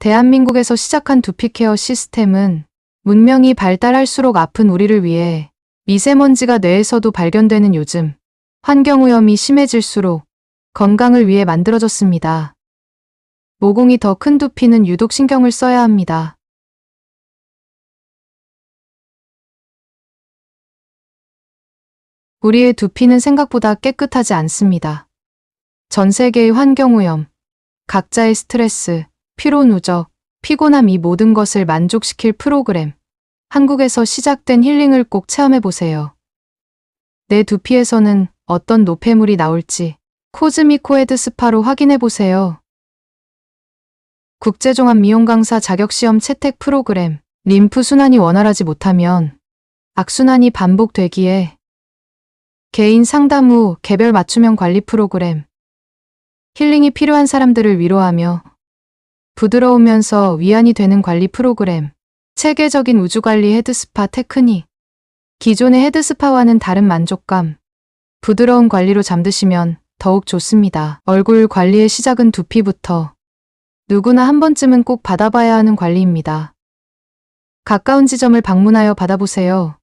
대한민국에서 시작한 두피 케어 시스템은 문명이 발달할수록 아픈 우리를 위해 미세먼지가 뇌에서도 발견되는 요즘 환경오염이 심해질수록 건강을 위해 만들어졌습니다. 모공이 더 큰 두피는 유독 신경을 써야 합니다. 우리의 두피는 생각보다 깨끗하지 않습니다. 전 세계의 환경오염, 각자의 스트레스, 피로 누적, 피곤함 이 모든 것을 만족시킬 프로그램. 한국에서 시작된 힐링을 꼭 체험해 보세요. 내 두피에서는 어떤 노폐물이 나올지 코즈미코 헤드 스파로 확인해 보세요. 국제종합 미용 강사 자격 시험 채택 프로그램. 림프 순환이 원활하지 못하면 악순환이 반복되기에 개인 상담 후 개별 맞춤형 관리 프로그램. 힐링이 필요한 사람들을 위로하며 부드러우면서 위안이 되는 관리 프로그램. 체계적인 우주관리 헤드스파 테크닉. 기존의 헤드스파와는 다른 만족감. 부드러운 관리로 잠드시면 더욱 좋습니다. 얼굴 관리의 시작은 두피부터. 누구나 한 번쯤은 꼭 받아봐야 하는 관리입니다. 가까운 지점을 방문하여 받아보세요.